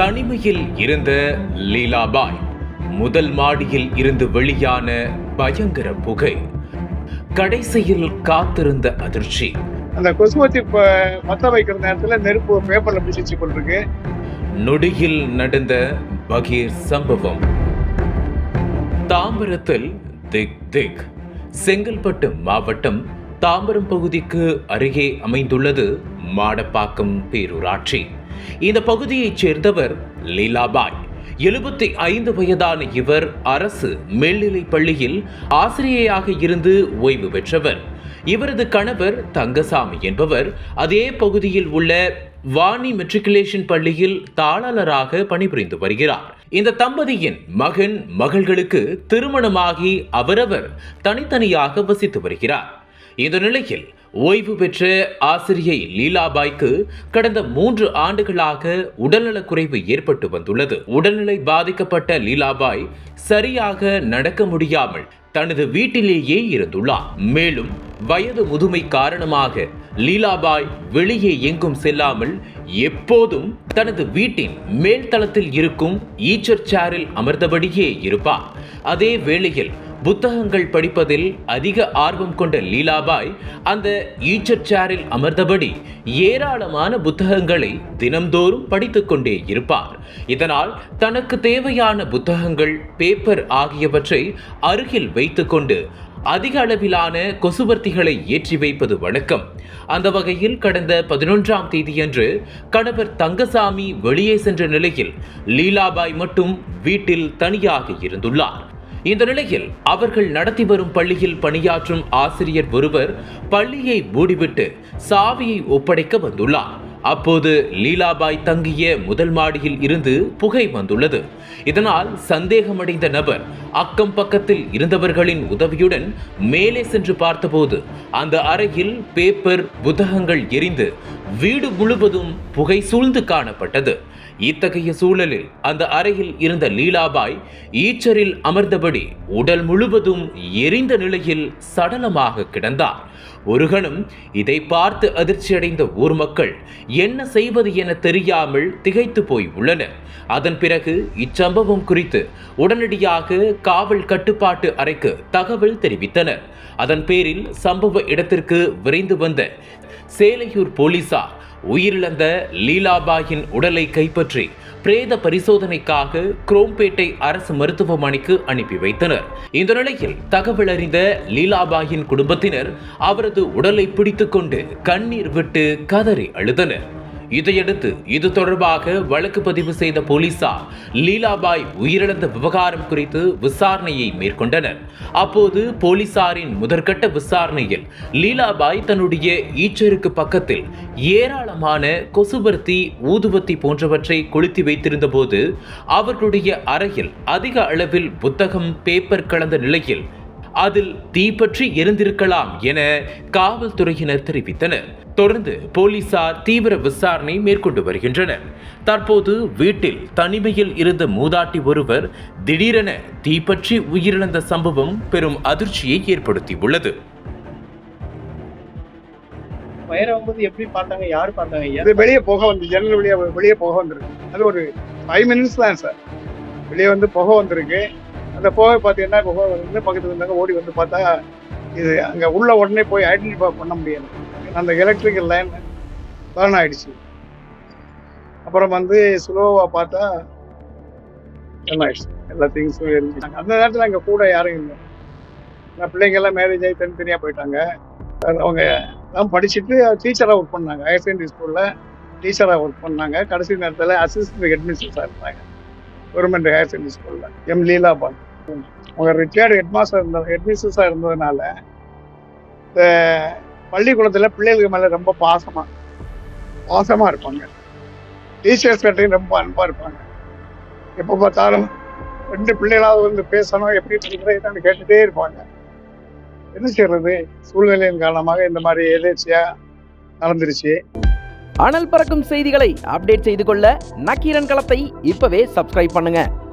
தனிமையில் இருந்த லீலாபாய் முதல் மாடியில் இருந்து வெளியான பயங்கர புகை. கடைசியில் காத்திருந்த அதிர்ச்சி. அந்த கொசுவத்தி பத்த வைக்கிற நேரத்துல நெருப்பு பேப்பர்ல பிடிச்சி கொண்டிருக்கு. நொடியில் நடந்த பகீர் சம்பவம். தாம்பரத்தில் திக் திக் செங்கல்பட்டு மாவட்டம் தாம்பரம் பகுதிக்கு அருகே அமைந்துள்ளது மாடப்பாக்கம் பேரூராட்சி. இந்த பகுதியைச் சேர்ந்தவர் லீலாபாய். எழுபத்தி ஐந்து வயதான இவர் அரசு மேல்நிலைப் பள்ளியில் ஆசிரியையாக இருந்து ஓய்வு பெற்றவர். இவரது கணவர் தங்கசாமி என்பவர் அதே பகுதியில் உள்ள வாணி மெட்ரிகுலேஷன் பள்ளியில் தாளாளராக பணிபுரிந்து வருகிறார். இந்த தம்பதியின் மகன் மகள்களுக்கு திருமணமாகி அவரவர் தனித்தனியாக வசித்து வருகிறார். இந்த நிலையில் ஓய்வு பெற்ற ஆசிரியை லீலாபாய்க்கு கடந்த மூன்று ஆண்டுகளாக உடல்நலக்குறைவு ஏற்பட்டு வந்துள்ளது. உடல்நிலை பாதிக்கப்பட்ட லீலாபாய் சரியாக நடக்க முடியாமல் தனது வீட்டிலேயே இருந்துள்ளார். மேலும் வயது முதுமை காரணமாக லீலாபாய் வெளியே எங்கும் செல்லாமல் எப்போதும் தனது வீட்டின் மேல்தளத்தில் இருக்கும் ஈச்சர் சேரில் அமர்ந்தபடியே இருப்பார். அதே வேளையில் புத்தகங்கள் படிப்பதில் அதிக ஆர்வம் கொண்ட லீலாபாய் அந்த ஈச்சர் சேரில் அமர்ந்தபடி ஏராளமான புத்தகங்களை தினம்தோறும் படித்துக்கொண்டே இருப்பார். இதனால் தனக்கு தேவையான புத்தகங்கள் பேப்பர் ஆகியவற்றை அருகில் வைத்துக்கொண்டு அதிக அளவிலான கொசுவர்த்திகளை ஏற்றி வைப்பது வழக்கம். அந்த வகையில் கடந்த பதினொன்றாம் தேதியன்று கணவர் தங்கசாமி வெளியே சென்ற நிலையில் லீலாபாய் மட்டும் வீட்டில் தனியாக இருந்துள்ளார். இந்த நிலையில் அவர்கள் நடத்தி வரும் பள்ளியில் பணியாற்றும் ஆசிரியர் ஒருவர் பள்ளியை மூடிவிட்டு சாவியை ஒப்படைக்க வந்துள்ளார். அப்போது லீலாபாய் தங்கிய முதல் மாடியில் இருந்து புகை வந்துள்ளது. இதனால் சந்தேகமடைந்த நபர் அக்கம் பக்கத்தில் இருந்தவர்களின் உதவியுடன் மேலே சென்று பார்த்தபோது அந்த அறையில் பேப்பர் புத்தகங்கள் எரிந்து வீடு முழுவதும் புகை சூழ்ந்து காணப்பட்டது. இத்தகைய சூழலில் அந்த அறையில் இருந்த லீலாபாய் ஈச்சரில் அமர்ந்தபடி உடல் முழுவதும் எரிந்த நிலையில் சடலமாக கிடந்தார். ஒரு கணம் இதை பார்த்து அதிர்ச்சியடைந்த ஊர் மக்கள் என்ன செய்வது என தெரியாமல் திகைத்து போய் உள்ளனர். அதன் பிறகு இச்சம்பவம் குறித்து உடனடியாக காவல் கட்டுப்பாட்டு அறைக்கு தகவல் தெரிவித்தனர். அதன் பேரில் சம்பவ இடத்திற்கு விரைந்து வந்த சேலையூர் போலீசார் உயிரிழந்த லீலாபாயின் உடலை கைப்பற்றி பிரேத பரிசோதனைக்காக குரோம்பேட்டை அரசு மருத்துவமனைக்கு அனுப்பி வைத்தனர். இந்த நிலையில் தகவல் அறிந்த லீலாபாயின் குடும்பத்தினர் அவரது உடலை பிடித்துக்கொண்டு கண்ணீர் விட்டு கதறி அழுதனர். இதையடுத்து இது தொடர்பாக வழக்கு பதிவு செய்த போலீசார் லீலாபாய் உயிரிழந்த விவகாரம் குறித்து விசாரணையை மேற்கொண்டனர். அப்போது போலீசாரின் முதற்கட்ட விசாரணையில் லீலாபாய் தன்னுடைய ஈச்சருக்கு பக்கத்தில் ஏராளமான கொசுவர்த்தி ஊதுவத்தி போன்றவற்றை கொளுத்தி வைத்திருந்த போது அவர்களுடைய அறையில் அதிக அளவில் புத்தகம் பேப்பர் கலந்த நிலையில் அதில் தீப்பற்றி எரிந்திருக்கலாம் என காவல்துறையினர் தெரிவித்தனர். தொடர்ந்து போலீசார் தீவிர விசாரணை மேற்கொண்டு வருகின்றனர். தற்போது வீட்டில் தனிமையில் இருந்த மூதாட்டி ஒருவர் திடீரென தீப்பற்றி உயிரிழந்த சம்பவம் பெரும் அதிர்ச்சியை ஏற்படுத்தியுள்ளது. ஃபயர் ஆகும்போது எப்படி பார்த்தாங்க? யார் பார்த்தாங்க? ஐயா அது வெளியே புகை வந்து ஜன்னல் வெளியே வெளியே புகை வந்திருக்கு. அது ஒரு ஃபைவ் மினிட்ஸ் தான் சார் வெளியே வந்து புகை வந்திருக்கு. அந்த புகை பார்த்தீங்கன்னா புகை வந்து பக்கத்தில் இருந்தாங்க ஓடி வந்து பார்த்தா இது அங்கே உள்ள உடனே போய் ஐடென்டிஃபை பண்ண முடியாது அந்த எலக்ட்ரிக்கல் லைன் பர்ன் ஆயிடுச்சு. அப்புறம் வந்து ஸ்லோவாக பார்த்தா என்ன ஆயிடுச்சு. எல்லா திங்ஸும் இருந்துச்சு அந்த நேரத்தில் அங்கே கூட யாரும் இல்லை. நான் பிள்ளைங்கெல்லாம் மேரேஜ் ஆகி தனித்தனியாக போயிட்டாங்க. அவங்க தான் படிச்சுட்டு டீச்சராக ஒர்க் பண்ணாங்க. ஹையர் செகண்டரி ஸ்கூலில் டீச்சராக ஒர்க் பண்ணாங்க. கடைசி நேரத்தில் அசிஸ்டன்ட் ஹெட்மிஸ்டர்ஸாக இருந்தாங்க. கவர்மெண்ட் ஹையர் செகண்டரி ஸ்கூலில் எம் லீலாபால் அவங்க ரிட்டையர்டு ஹெட்மாஸ்டர் இருந்த ஹெட்மிஸ்டர்ஸாக இருந்ததுனால இந்த பள்ளிக்கூடத்தில் பிள்ளைகளுக்கு மேலே ரொம்ப பாசமாக பாசமாக இருப்பாங்க. டீச்சர்ஸ் கிட்டையும் ரொம்ப அன்பாக இருப்பாங்க. எப்போ பார்த்தாலும் ரெண்டு பிள்ளைகளாவது வந்து பேசணும் எப்படி படிக்கிறேன்னு கேட்டுகிட்டே இருப்பாங்க. என்ன செய்யறது சூழ்நிலையின் காரணமாக இந்த மாதிரி எதேச்சியாக நடந்துருச்சு. அனல் பறக்கும் செய்திகளை அப்டேட் செய்து கொள்ள நக்கீரன் களத்தை இப்பவே சப்ஸ்கிரைப் பண்ணுங்க.